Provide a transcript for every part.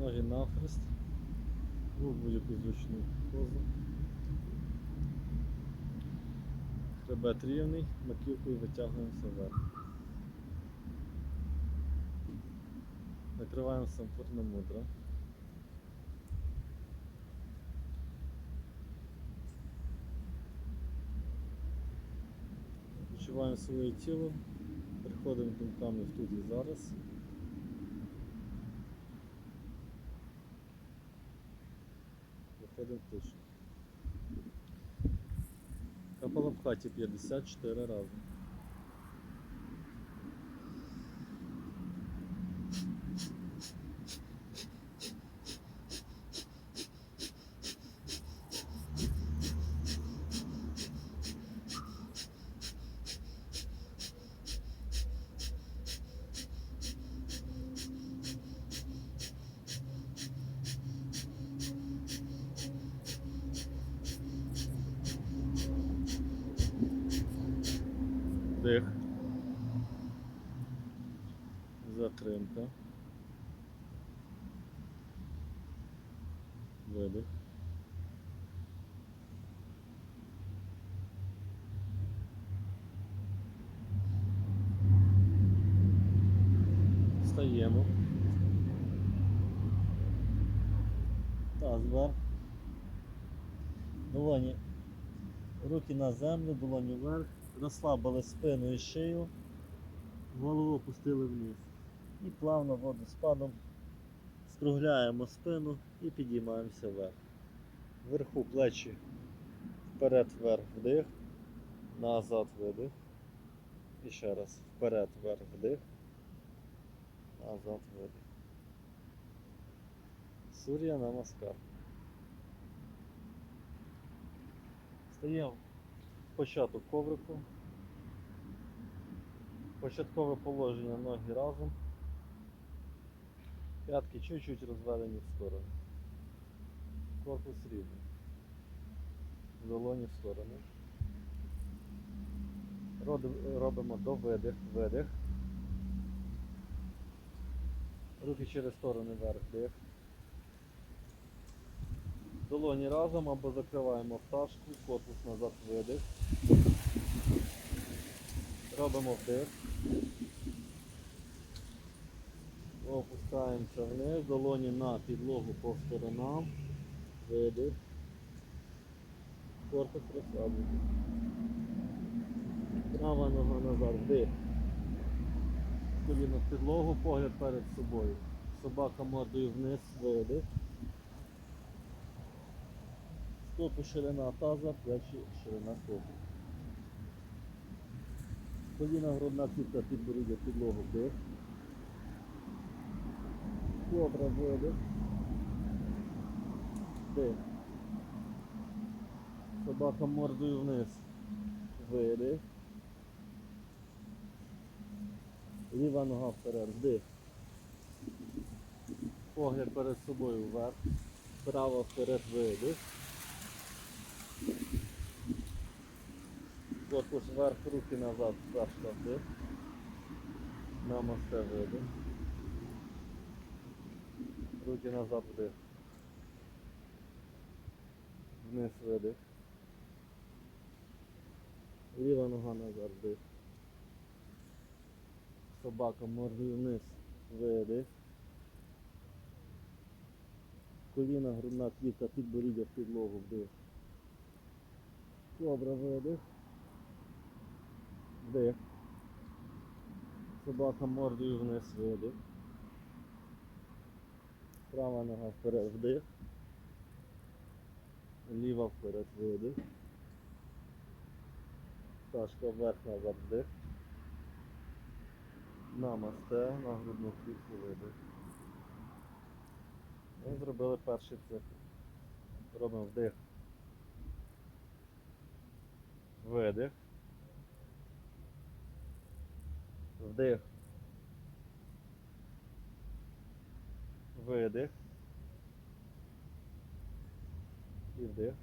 Ноги навхрест. Ну, будь-яку зручну позу. Хребет рівний, маківкою витягуємося вверх. Накриваємо сампурно мудро. Відчуваємо своє тіло, приходимо думками в тут і зараз. Виходимо в хаті Капалабхаті 54 рази. Дих. Затримка. Видих. Встаємо. Таз вверх. Долоні. Руки на землю, долоні вверх. Розслабили спину і шию. Голову опустили вниз. І плавно водоспадом скругляємо спину і підіймаємося вверх. Вверху плечі вперед вверх вдих, назад видих. І ще раз вперед вверх вдих, назад видих. Сур'я намаскар. Стаємо в початок коврику. Початкове положення ноги разом. П'ятки чуть-чуть розведені в сторону. Корпус рівний. Долоні в сторону. Робимо до видих, видих. Руки через сторони вверх, дих. Долоні разом або закриваємо пташку, корпус назад видих. Робимо вдих. Опускаємося вниз, долоні на підлогу по сторонам. Видих. Корпус розслаблений. Права нога назад, вдих. Коліно в підлогу, погляд перед собою. Собака мордою вниз, видих. Стопи ширина таза, плечі ширина стопи. Коліна грудна клітка підборіддя підлогу вдих. Кобра видих. Вдих. Собака мордою вниз. Видих. Ліва нога вперед. Вдих. Погляд перед собою вверх. Права вперед видих. Корпус вверх, руки назад, пташка вдих. Намасте видих. Руки назад вдих. Вниз видих. Ліва нога назад вдих. Собака мордою вниз. Видих. Коліна, грудна клітка, підборіддя в підлогу вдих. Кобра видих. Вдих. Собака мордою вниз видих. Права нога вперед вдих. Ліва вперед видих. Пташка вверх назад вдих. Намасте на грудну клітку видих. Ми зробили перший цикл. Робимо вдих. Видих. Вдих. Видих. І вдих.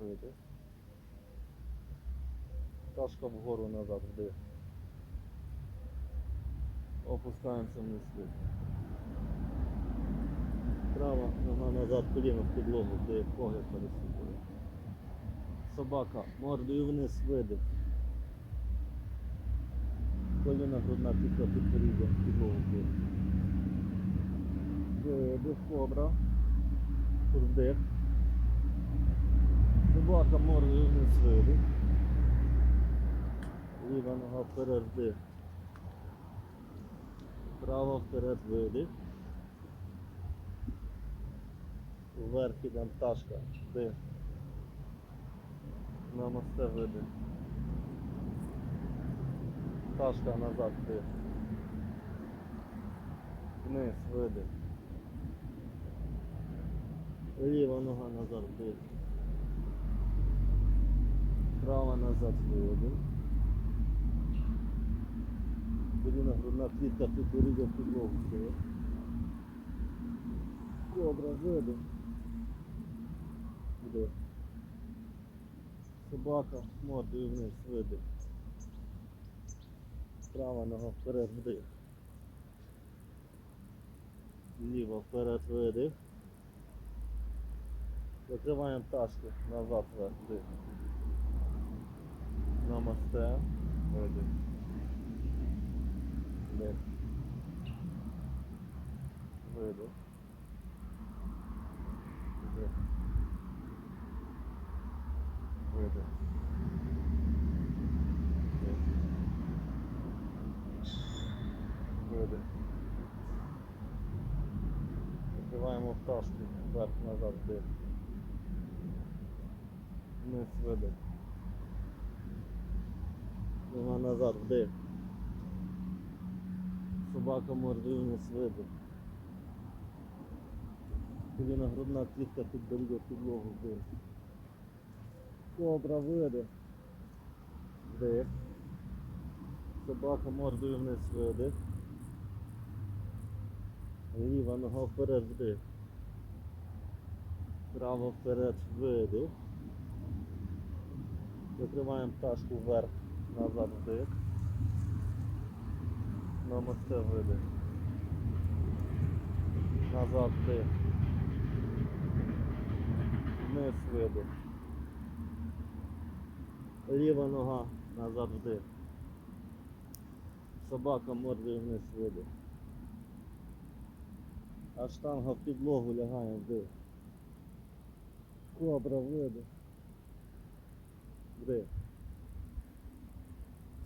Видих. Пташка вгору назад вдих. Опускаємося вниз. Права нога назад, коліно в підлогу, де погляд пересікує. Собака мордою вниз видих. Коліна грудна пітка підборіддя, підлогу вдих. Видих, кобра. Вдих. Собака мордою вниз видих. Ліва нога вперед вдих. Право вперед видих. Вверх ідем пташка. Вдих. Намасте видих. Пташка назад вдих. Вниз видих. Ліва нога назад вдих. Права назад видих. Коліна грудна клітка підборіддя в підлогу вдих. Добре, видих. Вдих. Собака мордою вниз, видих. Права нога вперед, вдих. Ліва вперед, видих. Закриваємо пташку назад вдих. Намасте, видих. Вдих. Видих. Вдих. Видих. Вдих. Видих. Закриваємо пташку вверх назад вдих. Вниз видих. Нога назад вдих. Собака мордою вниз видих. Коліна грудна клітка підборіддя підлогу вдих. Кобра видих. Вдих. Собака мордою вниз видих. Ліва нога вперед вдих. Право вперед видих. Закриваємо пташку вверх, назад вдих. Намасте видих. Назад вдих. Вниз видих. Ліва нога назад вдих. Собака мордою вниз видих. А штанга в підлогу лягає вдих. Кобра видих. Вдих.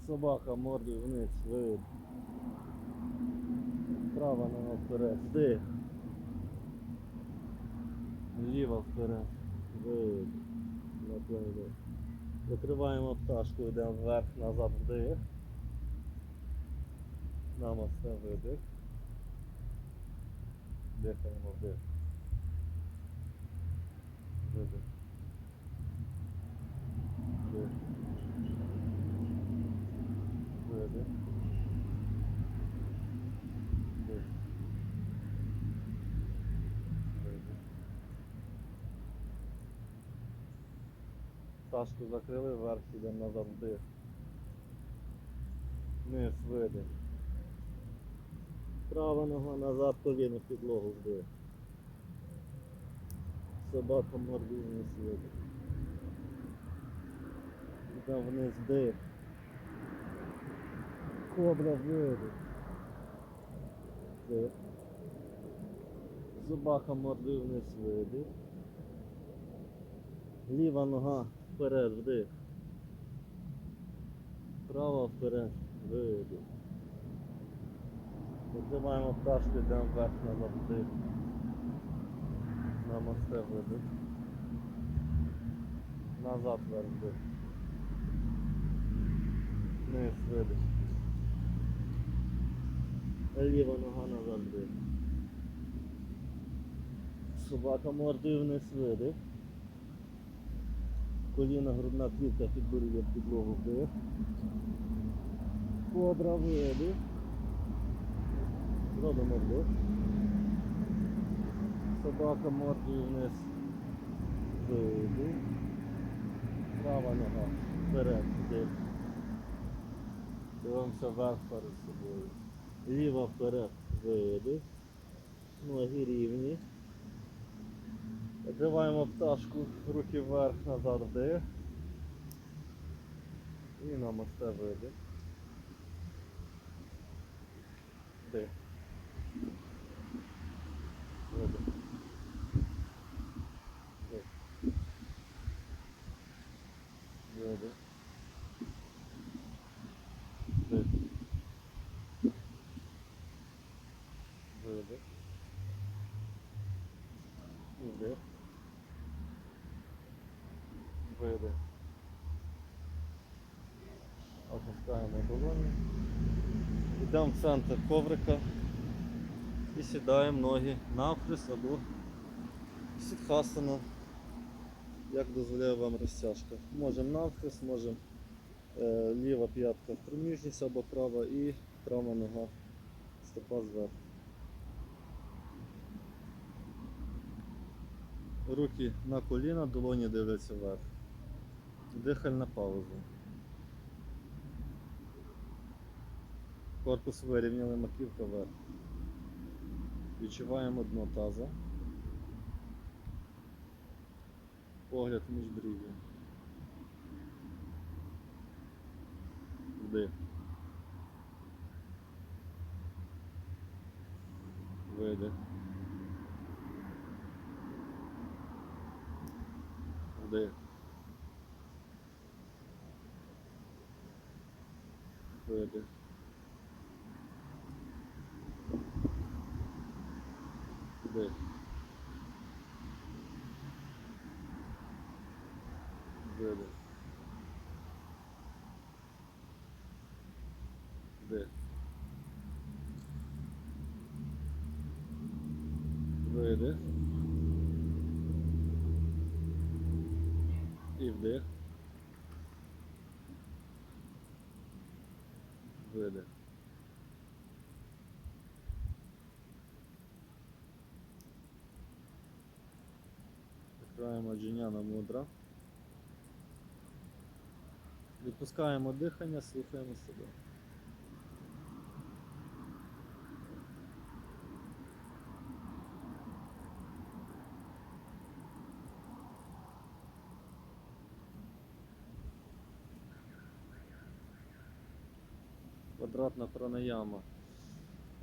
Собака мордою вниз видих. Права нога вперед. Вдих. Ліва вперед. Видих. Наклонили. Закриваємо пташку, йдемо вверх, назад вдих. Намасте видих. Дихаємо вдих. Видих. Вдих. Видих. Вдих. Видих. Пташку закрили, вверх ідемо назад вдих. Вниз видих. Права нога назад, коліно підлогу вдих. Собака мордою вниз видих. Йдемо вниз вдих. Кобра видих. Вдих. Собака мордою вниз видих. Ліва нога вперед вдих. Права вперед видих. Закриваємо пташку, йдемо вверх назад вдих. Намасте видих. Назад вверх вдих. Вниз видих. Ліва нога назад вдих. Собака мордою вниз видих. Коліна, грудна клітка в підлогу вдих. Кобра видих. Робимо вдих. Собака мордою вниз. Видих. Права нога вперед, вдих. Дивимося вверх перед собою. Ліва вперед видих. Ноги рівні. Закриваємо пташку, руки вверх, назад вдих. І намасте видих. Вдих. Вдих. Видих. Опускаємо долоні. Йдемо в центр коврика і сідаємо ноги навхрест або сідхасана, як дозволяє вам розтяжка. Можемо навхрест, можемо е, ліва п'ятка в проміжність або права і права нога стопа зверху. Руки на коліна, долоні дивляться вверх. Дихальна пауза. Корпус вирівняли, маківка вверх. Відчуваємо дно таза. Погляд між брів'я. Вдих. Видих. Вдих. Видих. Вдих. Видих. Вдих. Видих. І вдих. Видих. Відкриваємо джиняна мудра. Відпускаємо дихання, слухаємо себе. Квадратна пранаяма.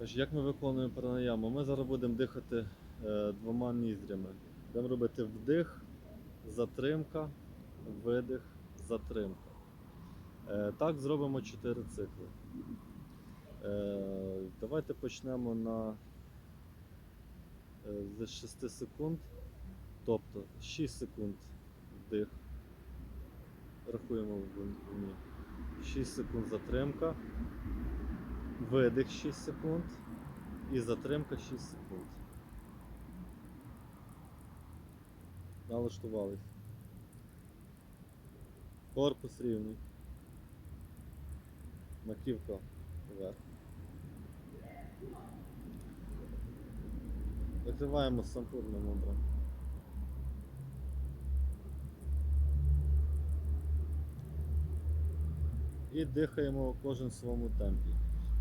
Як ми виконуємо пранаяму? Ми зараз будемо дихати е, двома ніздрями. Будемо робити вдих, затримка, видих, затримка. Е, так зробимо 4 цикли. Е, давайте почнемо на е, з 6 секунд. Тобто 6 секунд вдих. Рахуємо в вні. 6 секунд затримка. Видих 6 секунд. І затримка 6 секунд. Налаштувались. Корпус рівний. Маківка вверх. Закриваємо сампурну мудро. І дихаємо кожен в своєму темпі.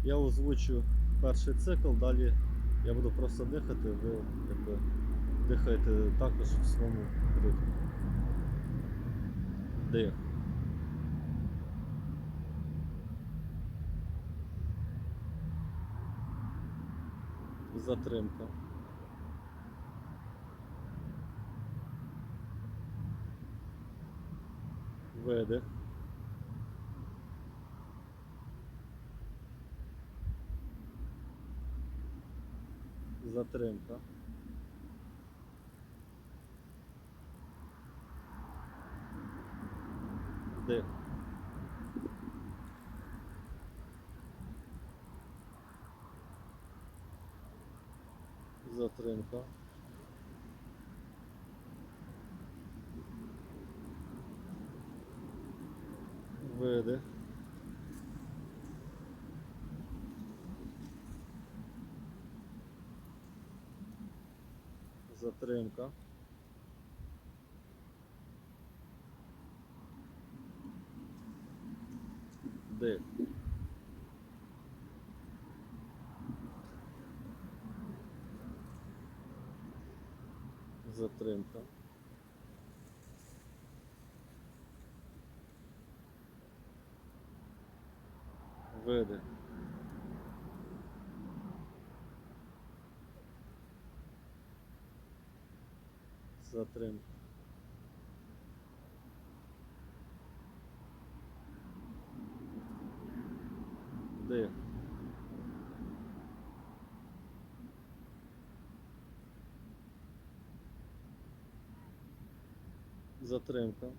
Я озвучу перший цикл, далі я буду просто дихати, ви якби, дихаєте також в своєму ритмі. Дих. Затримка. Видих. Затримка. Дих. Затримка. Видих. Затримка. модель. Затримка. Види. Затримка. Вдих. Затримка.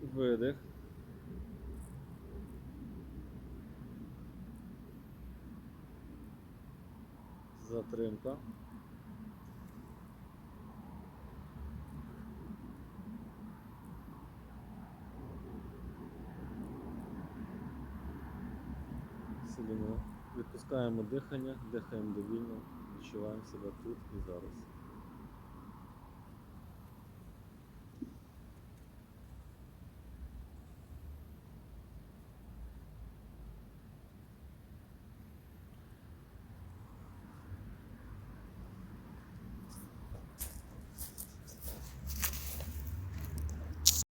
Видих. Затримка. Сидимо. Відпускаємо дихання, дихаємо довільно, відчуваємо себе тут і зараз.